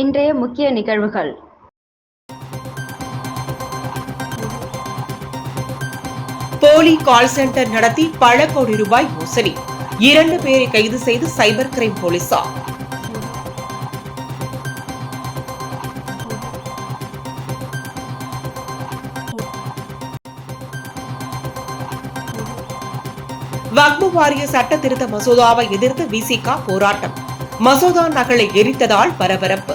இன்றைய முக்கிய நிகழ்வுகள். போலி கால் சென்டர் நடத்தி பல கோடி ரூபாய் மோசடி. இரண்டு பேரை கைது செய்து சைபர் கிரைம் போலீசார். வக்பு வாரிய சட்ட திருத்த மசோதாவை எதிர்த்து விசிகா போராட்டம். மசோதா நகலை எரித்ததால் பரபரப்பு.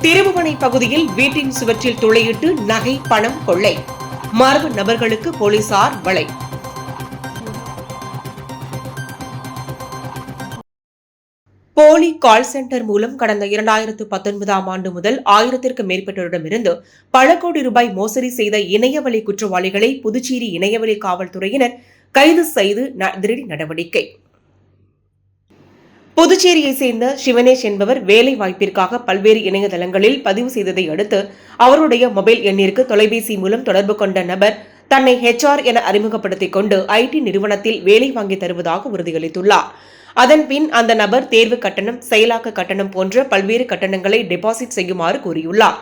திருபுவனை பகுதியில் வீட்டின் சுவற்றில் துளையிட்டு நகை பணம் கொள்ளை. மர்ம நபர்களுக்கு போலீசார் வலை. போலி கால் சென்டர் மூலம் கடந்த இரண்டாயிரத்து பத்தொன்பதாம் ஆண்டு முதல் ஆயிரத்திற்கு மேற்பட்டோரிடமிருந்து பல கோடி ரூபாய் மோசடி செய்த இணையவழி குற்றவாளிகளை புதுச்சேரி இணையவழி காவல்துறையினர் கைது செய்து ந- அதிரடி நடவடிக்கை. புதுச்சேரியை சேர்ந்த சிவனேஷ் என்பவர் வேலை வாய்ப்பிற்காக பல்வேறு இணையதளங்களில் பதிவு செய்ததை அடுத்து அவருடைய மொபைல் எண்ணிற்கு தொலைபேசி மூலம் தொடர்பு கொண்ட நபர் தன்னை ஹெச்ஆர் என அறிமுகப்படுத்திக் கொண்டு ஐடி நிறுவனத்தில் வேலை வாங்கி தருவதாக உறுதியளித்துள்ளார். அதன் பின் அந்த நபர் தேர்வு கட்டணம் செயலாக்க கட்டணம் போன்ற பல்வேறு கட்டணங்களை டெபாசிட் செய்யுமாறு கூறியுள்ளார்.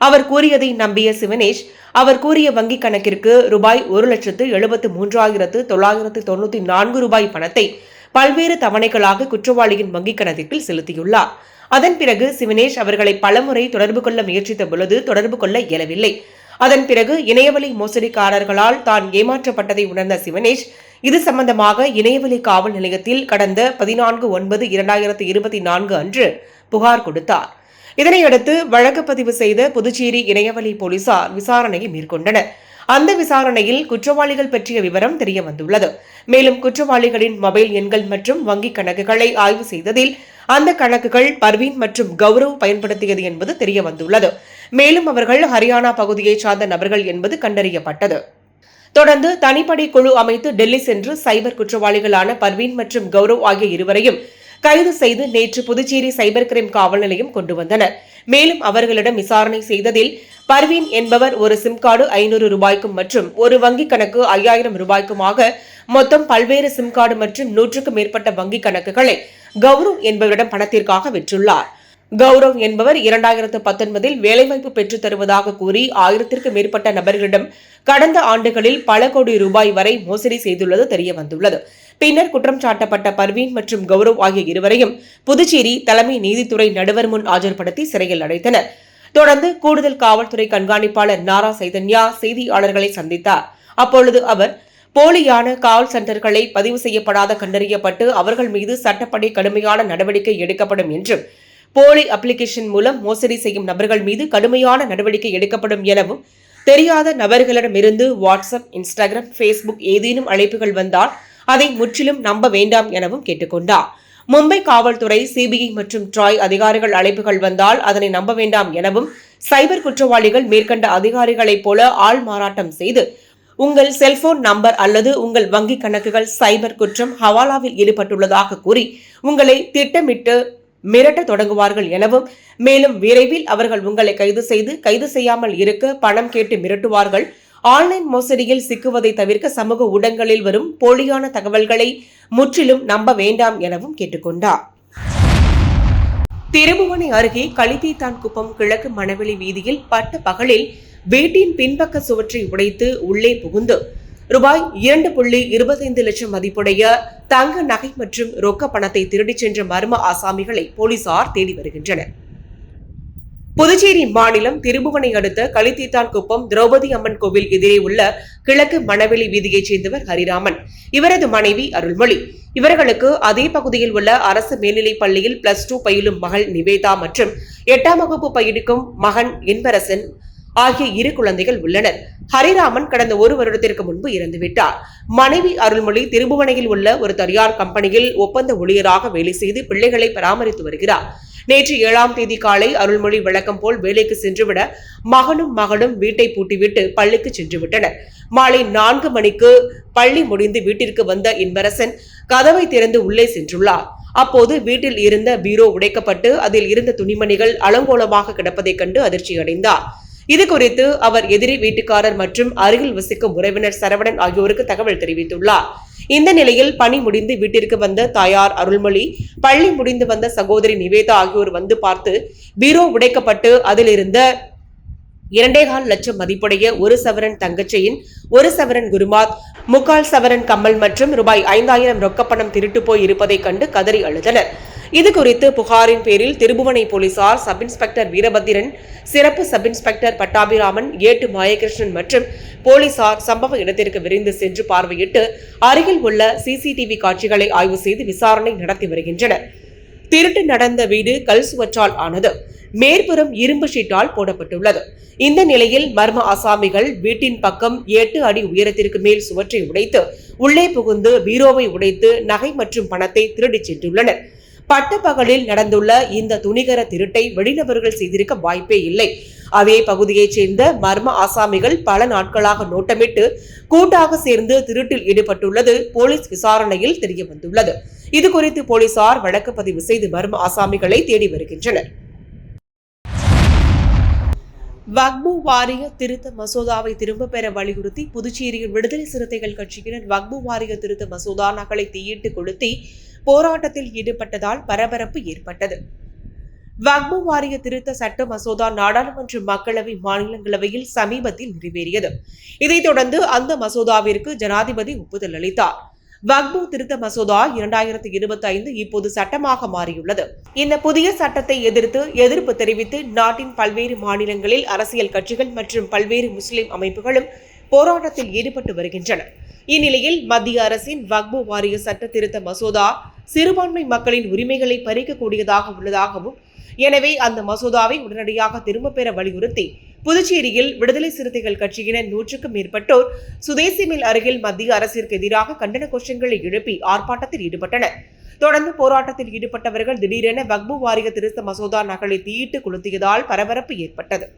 அவர் கூறியதை நம்பிய சிவனேஷ் அவர் கூறிய வங்கிக் கணக்கிற்கு ரூபாய் ஒரு லட்சத்து எழுபத்து மூன்றாயிரத்து தொள்ளாயிரத்து தொண்ணூற்றி நான்கு ரூபாய் பணத்தை பல்வேறு தவணைகளாக குற்றவாளியின் வங்கிக் கணக்கில் செலுத்தியுள்ளார். அதன் பிறகு சிவனேஷ் அவர்களை பலமுறை தொடர்பு கொள்ள முயற்சித்த பொழுது தொடர்பு கொள்ள இயலவில்லை. அதன் பிறகு இணையவழி மோசடிக்காரர்களால் தான் ஏமாற்றப்பட்டதை உணர்ந்த சிவனேஷ் இது சம்பந்தமாக இணையவழி காவல் நிலையத்தில் கடந்த பதினான்கு ஒன்பது இரண்டாயிரத்து இருபத்தி நான்கு அன்று புகார் கொடுத்தார். இதனையடுத்து வழக்கு பதிவு செய்த புதுச்சேரி இணையவழி போலீசார் விசாரணையை மேற்கொண்டனர். அந்த விசாரணையில் குற்றவாளிகள் பற்றிய விவரம் தெரிய வந்துள்ளது மேலும் குற்றவாளிகளின் மொபைல் எண்கள் மற்றும் வங்கிக் கணக்குகளை ஆய்வு செய்ததில் அந்த கணக்குகள் பர்வீன் மற்றும் கௌரவ் பயன்படுத்தியது என்பது தெரிய வந்துள்ளது மேலும் அவர்கள் ஹரியானா பகுதியைச் சார்ந்த நபர்கள் என்பது கண்டறியப்பட்டது. தொடர்ந்து தனிப்படை குழு அமைத்து டெல்லி சென்று சைபர் குற்றவாளிகளான பர்வீன் மற்றும் கௌரவ் ஆகிய இருவரையும் கைது செய்து நேற்று புதுச்சேரி சைபர் கிரைம் காவல் நிலையம் கொண்டு வந்தனர். மேலும் அவர்களிடம் விசாரணை செய்ததில் பர்வீன் என்பவர் ஒரு சிம் கார்டு ஐநூறு ரூபாய்க்கும் மற்றும் ஒரு வங்கிக் கணக்கு ஐயாயிரம் ரூபாய்க்குமாக மொத்தம் பல்வேறு சிம் கார்டு மற்றும் நூற்றுக்கும் மேற்பட்ட வங்கிக் கணக்குகளை கௌரவ் என்பவரிடம் பணத்திற்காக விற்றுள்ளார். கௌரவ் என்பவர் இரண்டாயிரத்து பத்தொன்பதில் வேலைவாய்ப்பு பெற்றுத் தருவதாக கூறி ஆயிரத்திற்கும் மேற்பட்ட நபர்களிடம் கடந்த ஆண்டுகளில் பல கோடி ரூபாய் வரை மோசடி செய்துள்ளது தெரியவந்துள்ளது. பின்னர் குற்றம் சாட்டப்பட்ட பர்வீன் மற்றும் கௌரவ் ஆகிய இருவரையும் புதுச்சேரி தலைமை நீதித்துறை நடுவர் முன் ஆஜர்படுத்தி சிறையில் அடைத்தனர். தொடர்ந்து கூடுதல் காவல்துறை கண்காணிப்பாளர் நாரா சைதன்யா செய்தியாளர்களை சந்தித்தார். அப்பொழுது அவர் போலியான கால் சென்டர்களை பதிவு செய்யப்படாத கண்டறியப்பட்டு அவர்கள் மீது சட்டப்படி கடுமையான நடவடிக்கை எடுக்கப்படும் என்றும் போலி அப்ளிகேஷன் மூலம் மோசடி செய்யும் நபர்கள் மீது கடுமையான நடவடிக்கை எடுக்கப்படும் எனவும் தெரியாத நபர்களிடமிருந்து வாட்ஸ்அப் இன்ஸ்டாகிராம் ஃபேஸ்புக் ஏதேனும் அழைப்புகள் வந்தால் அதை முற்றிலும் நம்ப வேண்டாம் எனவும் கேட்டுக்கொண்டார். மும்பை காவல்துறை சிபிஐ மற்றும் ட்ராய் அதிகாரிகள் அழைப்புகள் வந்தால் அதனை நம்ப வேண்டாம் எனவும் சைபர் குற்றவாளிகள் மேற்கண்ட அதிகாரிகளைப் போல ஆள் மாறாட்டம் செய்து உங்கள் செல்போன் நம்பர் அல்லது உங்கள் வங்கி கணக்குகள் சைபர் குற்றம் ஹவாலாவில் ஈடுபட்டுள்ளதாக கூறி உங்களை திட்டமிட்டு மிரட்ட தொடங்குவார்கள் எனவும் மேலும் விரைவில் அவர்கள் உங்களை கைது செய்து கைது செய்யாமல் இருக்க பணம் கேட்டு மிரட்டுவார்கள். ஆன்லைன் மோசடியில் சிக்குவதை தவிர்க்க சமூக ஊடகங்களில் வரும் போலியான தகவல்களை முற்றிலும் நம்ப வேண்டாம் எனவும் கேட்டுக்கொண்டார். திருபுவனை அருகே களித்தீத்தான் குப்பம் கிழக்கு மணவெளி வீதியில் பட்ட பகலில் வீட்டின் பின்பக்க சுவற்றை உடைத்து உள்ளே புகுந்து ரூபாய் இரண்டு புள்ளி இருபத்தைந்து லட்சம் மதிப்புடைய தங்க நகை மற்றும் ரொக்க பணத்தை திருடிச் சென்ற மர்ம ஆசாமிகளை போலீசார் தேடி வருகின்றனர். புதுச்சேரி மாநிலம் திருபுவனை அடுத்த களித்தீத்தான் குப்பம் திரௌபதி அம்மன் கோவில் எதிரே உள்ள கிழக்கு மணவெளி வீதியைச் சேர்ந்தவர் ஹரிராமன். இவரது மனைவி அருள்மொழி. இவர்களுக்கு அதே பகுதியில் உள்ள அரசு மேல்நிலைப் பள்ளியில் பிளஸ் டூ பயிலும் மகள் நிவேதா மற்றும் எட்டாம் வகுப்பு பயிலும் மகன் இன்பரசன் ஆகிய இரு குழந்தைகள் உள்ளனர். ஹரிராமன் கடந்த ஒரு வருடத்திற்கு முன்பு இறந்துவிட்டார். மனைவி அருள்மொழி திருபுவனையில் உள்ள ஒரு தனியார் கம்பெனியில் ஒப்பந்த ஊழியராக வேலை செய்து பிள்ளைகளை பராமரித்து வருகிறார். நேற்று ஏழாம் தேதி காலை அருள்மொழி வழக்கம் போல் வேலைக்கு சென்றுவிட மகனும் மகளும் வீட்டை பூட்டிவிட்டு பள்ளிக்கு சென்று விட்டனர் மாலை நான்கு மணிக்கு பள்ளி முடிந்து வீட்டிற்கு வந்த இன்பரசன் கதவை திறந்து உள்ளே சென்றுள்ளார். அப்போது வீட்டில் இருந்த பீரோ உடைக்கப்பட்டு அதில் இருந்த துணிமணிகள் அலங்கோலமாக கிடப்பதைக் கண்டு அதிர்ச்சி அடைந்தார் இது குறித்து அவர் எதிரி வீட்டுக்காரர் மற்றும் அருகில் வசிக்கும் உறவினர் சரவணன் ஆகியோருக்கு தகவல் தெரிவித்துள்ளார். இந்த நிலையில் பணி முடிந்து வீட்டிற்கு வந்த தாயார் அருள்மொழி பள்ளி முடிந்து வந்த சகோதரி நிவேதா ஆகியோர் வந்து பார்த்து பீரோ உடைக்கப்பட்டு அதில் இருந்த இரண்டேகால் லட்சம் மதிப்புடைய ஒரு சவரன் தங்கச்செயின் ஒரு சவரன் குருமாத் முக்கால் சவரன் கம்மல் மற்றும் ரூபாய் ஐந்தாயிரம் ரொக்கப்பணம் திருட்டு போய் இருப்பதைக் கண்டு கதறி அழுதனர். இது குறித்து புகாரின் பேரில் திருபுவனை போலீசார் சப் இன்ஸ்பெக்டர் வீரபத்திரன் சிறப்பு சப் இன்ஸ்பெக்டர் பட்டாபிராமன் ஏட்டு மாயகிருஷ்ணன் மற்றும் போலீசார் சம்பவ இடத்திற்கு விரைந்து சென்று பார்வையிட்டு அருகில் உள்ள சிசிடிவி காட்சிகளை ஆய்வு செய்து விசாரணை நடத்தி வருகின்றனர். திருட்டு நடந்த வீடு கல் சுவற்றால் ஆனது. மேற்புறம் இரும்பு ஷீட்டால் போடப்பட்டுள்ளது. இந்த நிலையில் மர்ம அசாமிகள் வீட்டின் பக்கம் எட்டு அடி உயரத்திற்கு மேல் சுவற்றை உடைத்து உள்ளே புகுந்து பீரோவை உடைத்து நகை மற்றும் பணத்தை திருடிச் சென்றுள்ளனர். பட்டப்பகலில் நடந்துள்ள இந்த துணிகர திருட்டை வெளிநபர்கள் செய்திருக்க வாய்ப்பே இல்லை. அதே பகுதியைச் சேர்ந்த மர்ம ஆசாமிகள் பல நாட்களாக நோட்டமிட்டு கூட்டாக சேர்ந்து திருட்டில் ஈடுபட்டுள்ளது போலீஸ் விசாரணையில் தெரியவந்துள்ளது. இது குறித்து போலீசார் வழக்கு பதிவு செய்து மர்ம ஆசாமிகளை தேடி வருகின்றனர். வக்பு வாரிய திருத்த மசோதாவை திரும்ப பெற வலியுறுத்தி புதுச்சேரியில் விடுதலை சிறுத்தைகள் கட்சியினர் வக்பு வாரிய திருத்த மசோதா நகலை தீயிட்டு கொளுத்தி போராட்டத்தில் ஈடுபட்டதால் பரபரப்பு ஏற்பட்டது. வக்பு வாரிய திருத்த சட்ட மசோதா நாடாளுமன்ற மக்களவை மாநிலங்களவையில் சமீபத்தில் நிறைவேறியது. இதைத் தொடர்ந்து அந்த மசோதாவிற்கு ஜனாதிபதி ஒப்புதல் அளித்தார். வக்பு திருத்த மசோதா இரண்டாயிரத்தி இருபத்தி ஐந்து இப்போது சட்டமாக மாறியுள்ளது. இந்த புதிய சட்டத்தை எதிர்த்து எதிர்ப்பு தெரிவித்து நாட்டின் பல்வேறு மாநிலங்களில் அரசியல் கட்சிகள் மற்றும் பல்வேறு முஸ்லிம் அமைப்புகளும் போராட்டத்தில் ஈடுபட்டு வருகின்றன. இந்நிலையில் மத்திய அரசின் வக்பு வாரிய சட்ட திருத்த மசோதா சிறுபான்மை மக்களின் உரிமைகளை பறிக்கக்கூடியதாக உள்ளதாகவும் எனவே அந்த மசோதாவை உடனடியாக திரும்பப் பெற வலியுறுத்தி புதுச்சேரியில் விடுதலை சிறுத்தைகள் கட்சியினர் நூற்றுக்கும் மேற்பட்டோர் சுதேசி மில் அருகில் மத்திய அரசிற்கு எதிராக கண்டன கோஷங்களை எழுப்பி ஆர்ப்பாட்டத்தில் ஈடுபட்டனர். தொடர்ந்து போராட்டத்தில் ஈடுபட்டவர்கள் திடீரென வக்பு வாரிய திருத்த மசோதா நகலை தீயிட்டு கொளுத்தியதால் பரபரப்பு ஏற்பட்டது.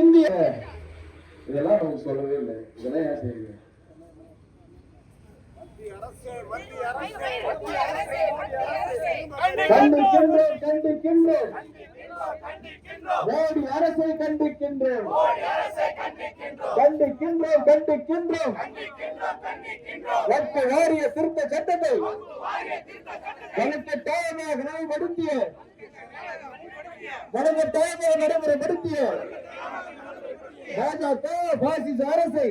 இந்திய இதெல்லாம் சொல்லவே இல்லை. இதெல்லாம் ஏன் செய்யுங்க கண்டிக்கின்றோம். கண்டிக்கின்றோம் மோடி அரசை கண்டிக்கின்றோம் கண்டிக்கின்றோம் கண்டிக்கின்றோம் வக்பு வாரிய திருத்த சட்டத்தை கணக்கட்டாயமாக நடைமுறைப்படுத்திய கணக்கட்டாயமாக நடைமுறைப்படுத்திய பாஜக பாசிச அரசை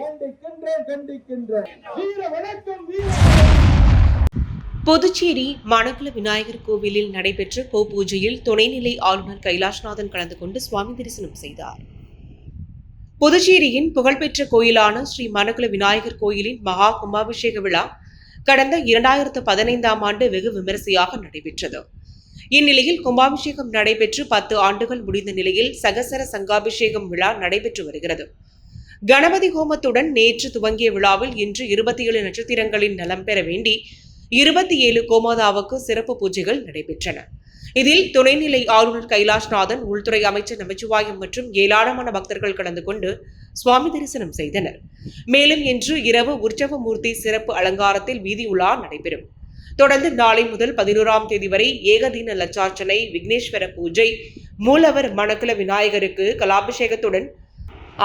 கண்டிக்கின்றோம் கண்டிக்கின்றோம் வீர வணக்கம் வீர புதுச்சேரி மணக்குள விநாயகர் கோவிலில் நடைபெற்ற கோ பூஜையில் துணைநிலை ஆளுநர் கைலாஷ்நாதன் கலந்து கொண்டு சுவாமி தரிசனம் செய்தார். புதுச்சேரியின் புகழ்பெற்ற கோயிலான ஸ்ரீ மணக்குள விநாயகர் கோயிலின் மகா கும்பாபிஷேக விழா கடந்த இரண்டாயிரத்து பதினைந்தாம் ஆண்டு வெகு விமரிசையாக நடைபெற்றது. இந்நிலையில் கும்பாபிஷேகம் நடைபெற்று பத்து ஆண்டுகள் முடிந்த நிலையில் சகசர சங்காபிஷேகம் விழா நடைபெற்று வருகிறது. கணபதி ஹோமத்துடன் நேற்று துவங்கிய விழாவில் இன்று இருபத்தி ஏழு நட்சத்திரங்களின் நலம் பெற வேண்டி இருபத்தி ஏழு கோமாதாவுக்கு சிறப்பு பூஜைகள் நடைபெற்றன. இதில் துணைநிலை ஆளுநர் கைலாஷ்நாதன் உள்துறை அமைச்சர் நமச்சிவாயம் மற்றும் ஏராளமான பக்தர்கள் கலந்து கொண்டு சுவாமி தரிசனம் செய்தனர். மேலும் இன்று இரவு உற்சவமூர்த்தி சிறப்பு அலங்காரத்தில் வீதி உலா நடைபெறும். தொடர்ந்து நாளை முதல் பதினோராம் தேதி வரை ஏகதீன லட்சார்ச்சனை விக்னேஸ்வர பூஜை மூலவர் மணக்குல விநாயகருக்கு கலாபிஷேகத்துடன்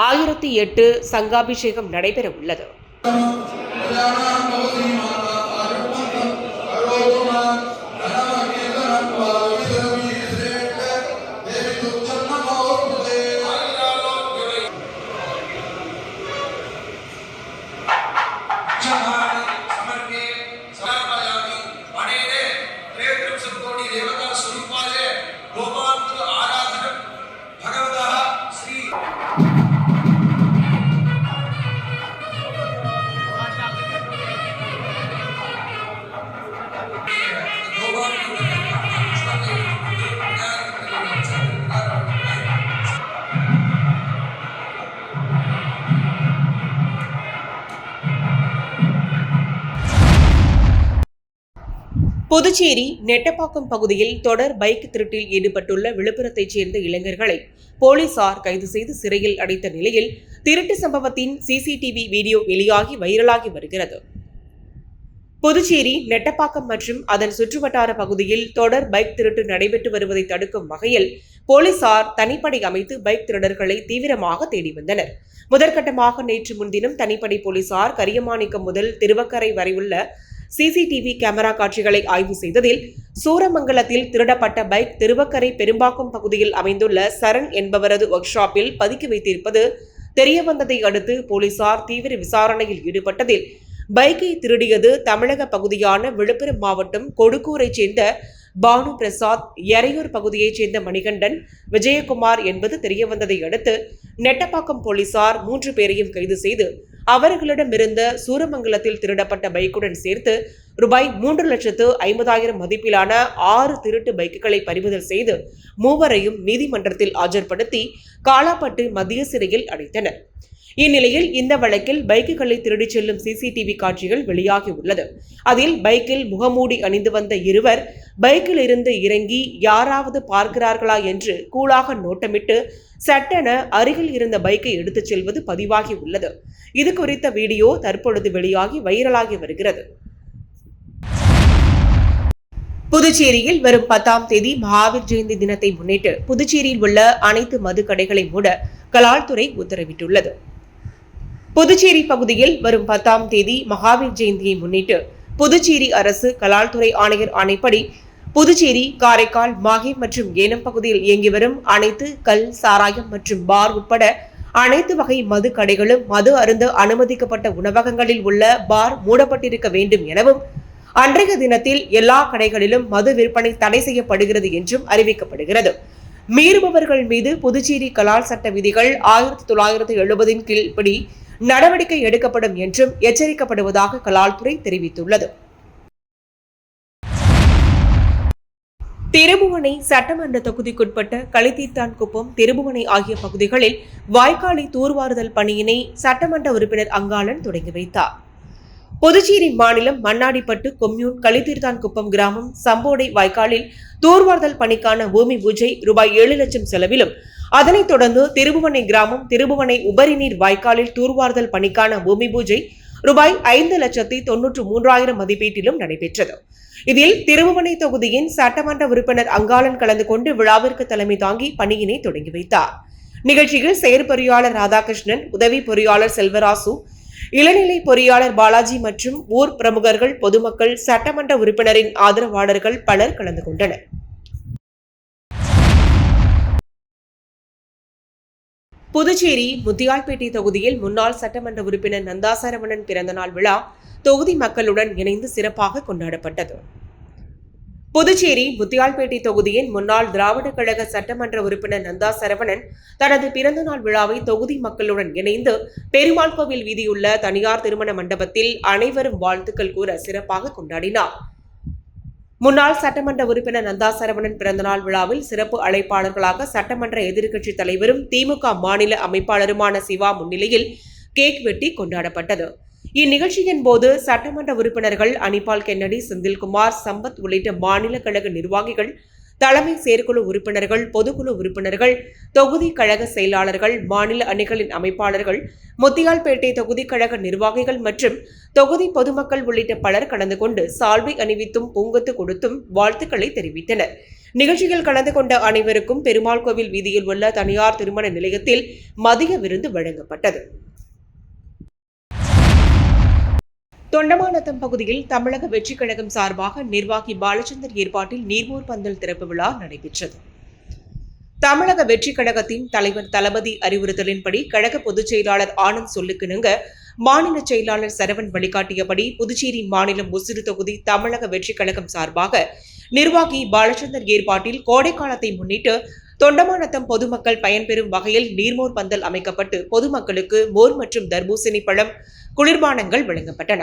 ஆயிரத்தி எட்டு சங்காபிஷேகம் நடைபெற உள்ளது புதுச்சேரி நெட்டப்பாக்கம் பகுதியில் தொடர் பைக் திருட்டில் ஈடுபட்டுள்ள விழுப்புரத்தைச் சேர்ந்த இளைஞர்களை போலீசார் கைது செய்து சிறையில் அடைத்த நிலையில் திருட்டு சம்பவத்தின் சிசிடிவி வீடியோ வெளியாகி வைரலாகி வருகிறது. புதுச்சேரி நெட்டப்பாக்கம் மற்றும் அதன் சுற்றுவட்டார பகுதியில் தொடர் பைக் திருட்டு நடைபெற்று வருவதை தடுக்கும் வகையில் போலீசார் தனிப்படை அமைத்து பைக் திருடர்களை தீவிரமாக தேடி வந்தனர். முதற்கட்டமாக நேற்று முன்தினம் தனிப்படை போலீசார் கரியமாணிக்கம் முதல் திருவக்கரை வரை உள்ள சிசிடிவி கேமரா காட்சிகளை ஆய்வு செய்ததில் சூரமங்கலத்தில் திருடப்பட்ட பைக் திருவக்கரை பெரும்பாக்கம் பகுதியில் அமைந்துள்ள சரண் என்பவரது ஒர்க் ஷாப்பில் பதுக்கி வைத்திருப்பது தெரியவந்ததை அடுத்து போலீசார் தீவிர விசாரணையில் ஈடுபட்டதில் பைக்கை திருடியது தமிழக பகுதியான விழுப்புரம் மாவட்டம் கொடுக்கூரைச் சேர்ந்த பானு பிரசாத் எறையூர் பகுதியைச் சேர்ந்த மணிகண்டன் விஜயகுமார் என்பது தெரியவந்ததை அடுத்து நெட்டப்பாக்கம் போலீசார் மூன்று பேரையும் கைது செய்து அவர்களிடமிருந்த சூரமங்கலத்தில் திருடப்பட்ட பைக்குடன் சேர்த்து ரூபாய் மூன்று லட்சத்து ஐம்பதாயிரம் மதிப்பிலான ஆறு திருட்டு பைக்குகளை பறிமுதல் செய்து மூவரையும் நீதிமன்றத்தில் ஆஜர்படுத்தி காலாப்பட்டு மத்திய சிறையில் அடைத்தனர். இந்நிலையில் இந்த வழக்கில் பைக்குகளை திருடிச் செல்லும் சிசிடிவி காட்சிகள் வெளியாகி உள்ளது அதில் பைக்கில் முகமூடி அணிந்து வந்த இருவர் பைக்கில் இருந்து இறங்கி யாராவது பார்க்கிறார்களா என்று கூலாக நோட்டமிட்டு சட்டென அருகில் இருந்த பைக்கை எடுத்துச் செல்வது பதிவாகி உள்ளது இது குறித்த வீடியோ தற்பொழுது வெளியாகி வைரலாகி வருகிறது. புதுச்சேரியில் வரும் பத்தாம் தேதி மகாவீர் ஜெயந்தி தினத்தை முன்னிட்டு புதுச்சேரியில் உள்ள அனைத்து மது கடைகளை மூட கலால்துறை உத்தரவிட்டுள்ளது. புதுச்சேரி பகுதியில் வரும் பத்தாம் தேதி மகாவீர் ஜெயந்தியை முன்னிட்டு புதுச்சேரி அரசு கலால்துறை ஆணையர் ஆணைப்படி புதுச்சேரி காரைக்கால் மாஹே மற்றும் ஏனம் பகுதியில் இயங்கி வரும் அனைத்து கல் சாராயம் மற்றும் பார் உட்பட அனைத்து வகை மது கடைகளும் மது அருந்த அனுமதிக்கப்பட்ட உணவகங்களில் உள்ள பார் மூடப்பட்டிருக்க வேண்டும் எனவும் அன்றைய தினத்தில் எல்லா கடைகளிலும் மது விற்பனை தடை செய்யப்படுகிறது என்றும் அறிவிக்கப்படுகிறது. மீறுபவர்கள் மீது புதுச்சேரி கலால் சட்ட விதிகள் ஆயிரத்தி தொள்ளாயிரத்தி எழுபதின் கீழ்படி நடவடிக்கை எடுக்கப்படும் என்றும் எச்சரிக்கப்படுவதாக கலால்துறை தெரிவித்துள்ளது. திருபுவனை சட்டமன்ற தொகுதிக்குட்பட்ட களித்தீர்த்தான் குப்பம் திருபுவனை ஆகிய பகுதிகளில் வாய்க்காலை தூர்வாறுதல் பணியினை சட்டமன்ற உறுப்பினர் அங்காளன் தொடங்கி வைத்தார். புதுச்சேரி மாநிலம் மண்ணாடிப்பட்டு கொம்யூன் களித்தீர்த்தான் குப்பம் கிராமம் சம்போடை வாய்க்காலில் தூர்வார்தல் பணிக்கான பூமி பூஜை ரூபாய் ஏழு லட்சம் செலவிலும் அதனைத் தொடர்ந்து திருபுவனை கிராமம் திருபுவனை உபரிநீர் வாய்க்காலில் தூர்வார்தல் பணிக்கான பூமி பூஜை ரூபாய் ஐந்து லட்சத்தி தொன்னூற்று மூன்றாயிரம் மதிப்பீட்டிலும் நடைபெற்றது. இதில் திருபுவனை தொகுதியின் சட்டமன்ற உறுப்பினர் அங்காளன் கலந்து கொண்டு விழாவிற்கு தலைமை தாங்கி பணியினை தொடங்கி வைத்தார். நிகழ்ச்சியில் செயற்பொறியாளர் ராதாகிருஷ்ணன் உதவி பொறியாளர் செல்வராசு இளநிலை பொறியாளர் பாலாஜி மற்றும் ஊர் பிரமுகர்கள் பொதுமக்கள் சட்டமன்ற உறுப்பினரின் ஆதரவாளர்கள் பலர் கலந்து கொண்டனர். புதுச்சேரி முத்தியால்பேட்டை தொகுதியில் முன்னாள் சட்டமன்ற உறுப்பினர் நந்தாசரவணன் பிறந்தநாள் விழா தொகுதி மக்களுடன் இணைந்து சிறப்பாக கொண்டாடப்பட்டது. புதுச்சேரி முத்தியால்பேட்டை தொகுதியின் முன்னாள் திராவிட கழக சட்டமன்ற உறுப்பினர் நந்தா சரவணன் தனது பிறந்தநாள் விழாவை தொகுதி மக்களுடன் இணைந்து பெருமாள் கோவில் வீதியுள்ள தனியார் திருமண மண்டபத்தில் அனைவரும் வாழ்த்துக்கள் கூற சிறப்பாக கொண்டாடினார். முன்னாள் சட்டமன்ற உறுப்பினர் நந்தா சரவணன் பிறந்தநாள் விழாவில் சிறப்பு அழைப்பாளர்களாக சட்டமன்ற எதிர்க்கட்சித் தலைவரும் திமுக மாநில அமைப்பாளருமான சிவா முன்னிலையில் கேக் வெட்டி கொண்டாடப்பட்டது. இந்நிகழ்ச்சியின் போது சட்டமன்ற உறுப்பினர்கள் அனிபால் கென்னடி செந்தில்குமார் சம்பத் உள்ளிட்ட மாநில கழக நிர்வாகிகள் தலைமை செயற்குழு உறுப்பினர்கள் பொதுக்குழு உறுப்பினர்கள் தொகுதி கழக செயலாளர்கள் மாநில அணிகளின் அமைப்பாளர்கள் முத்தியால்பேட்டை தொகுதி கழக நிர்வாகிகள் மற்றும் தொகுதி பொதுமக்கள் உள்ளிட்ட பலர் கலந்து கொண்டு சால்வை அணிவித்தும் பூங்கத்து கொடுத்தும் வாழ்த்துக்களை தெரிவித்தனர். நிகழ்ச்சியில் கலந்து கொண்ட அனைவருக்கும் பெருமாள் கோவில் வீதியில் உள்ள தனியார் திருமண நிலையத்தில் மதிய விருந்து வழங்கப்பட்டது. தொண்டமானத்தம் பகுதியில் தமிழக வெற்றிக் கழகம் சார்பாக நிர்வாகி பாலச்சந்தர் ஏற்பாட்டில் நீர்மோர் பந்தல் திறப்பு விழா நடைபெற்றது. தமிழக வெற்றிக் கழகத்தின் தலைவர் தளபதி அறிவுறுத்தலின்படி கழக பொதுச் செயலாளர் ஆனந்த் சொல்லுக்கிணங்க மாநில செயலாளர் சரவண் வழிகாட்டியபடி புதுச்சேரி மாநிலம் முசிறு தொகுதி தமிழக வெற்றிக் கழகம் சார்பாக நிர்வாகி பாலச்சந்தர் ஏற்பாட்டில் கோடைக்காலத்தை முன்னிட்டு தொண்டமானத்தம் பொதுமக்கள் பயன்பெறும் வகையில் நீர்மோர் பந்தல் அமைக்கப்பட்டு பொதுமக்களுக்கு மோர் மற்றும் தர்பூசணி பழம் குளிர்பானங்கள் வழங்கப்பட்டன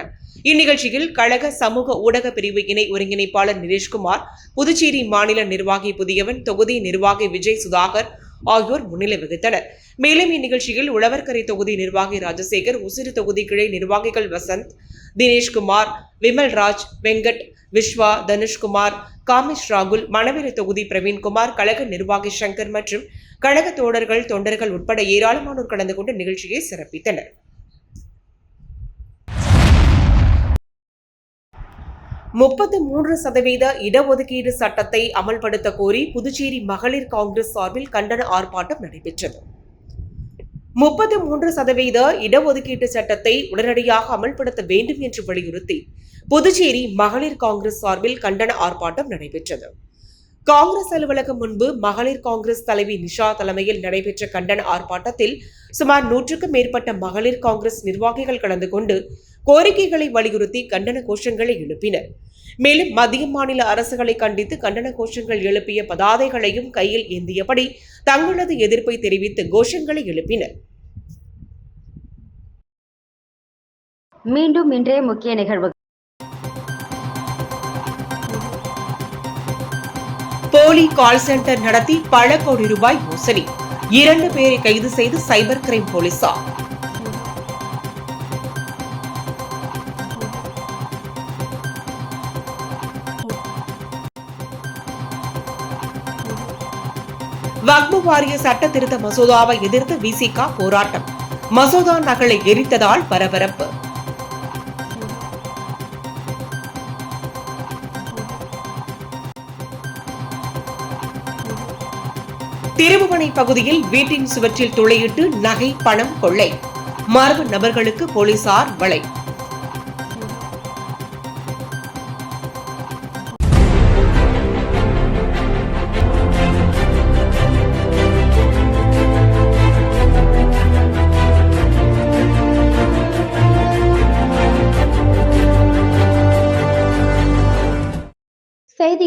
இந்நிகழ்ச்சியில் கழக சமூக ஊடக பிரிவு இணை ஒருங்கிணைப்பாளர் நிரேஷ்குமார் புதுச்சேரி மாநில நிர்வாகி புதியவன் தொகுதி நிர்வாகி விஜய் சுதாகர் ஆகியோர் முன்னிலை வகித்தனர். மேலும் இந்நிகழ்ச்சியில் உழவர்கரை தொகுதி நிர்வாகி ராஜசேகர் உசிறு தொகுதி கிளை நிர்வாகிகள் வசந்த் தினேஷ்குமார் விமல்ராஜ் வெங்கட் விஸ்வா தனுஷ்குமார் காமேஷ் ராகுல் மணவெளி தொகுதி பிரவீன்குமார் கழக நிர்வாகி சங்கர் மற்றும் கழக தோழர்கள் தொண்டர்கள் உட்பட ஏராளமானோர் கலந்து கொண்டு நிகழ்ச்சியை சிறப்பித்தனர். முப்பத்து மூன்று சதவீத இடஒதுக்கீடு சட்டத்தை அமல்படுத்த கோரி புதுச்சேரி மகளிர் காங்கிரஸ் சார்பில் கண்டன ஆர்ப்பாட்டம் நடைபெற்றது. முப்பத்து மூன்று சதவீத இடஒதுக்கீட்டு சட்டத்தை உடனடியாக அமல்படுத்த வேண்டும் என்று வலியுறுத்தி புதுச்சேரி மகளிர் காங்கிரஸ் சார்பில் கண்டன ஆர்ப்பாட்டம் நடைபெற்றது. காங்கிரஸ் அலுவலகம் முன்பு மகளிர் காங்கிரஸ் தலைவி நிஷா தலைமையில் நடைபெற்ற கண்டன ஆர்ப்பாட்டத்தில் சுமார் நூற்றுக்கும் மேற்பட்ட மகளிர் காங்கிரஸ் நிர்வாகிகள் கலந்து கொண்டு கோரிக்கைகளை வலியுறுத்தி கண்டன கோஷங்களை எழுப்பினர். மேலும் மத்திய மாநில அரசுகளை கண்டித்து கண்டன கோஷங்கள் எழுப்பிய பதாதைகளையும் கையில் ஏந்தியபடி தங்களது எதிர்ப்பை தெரிவித்து கோஷங்களை எழுப்பினர். மீண்டும் இன்றைய முக்கிய நிகழ்வுகள் போலி கால் சென்டர் நடத்தி பல கோடி ரூபாய் மோசடி. இரண்டு பேரை கைது செய்து சைபர் கிரைம் போலீசார். வக்பு வாரிய சட்ட திருத்த மசோதாவை எதிர்த்து விசிகா போராட்டம். மசோதா நகலை எரித்ததால் பரபரப்பு. திருபுவனை பகுதியில் வீட்டின் சுவற்றில் துளையிட்டு நகை பணம் கொள்ளை. மர்ம நபர்களுக்கு போலீசார் வலை.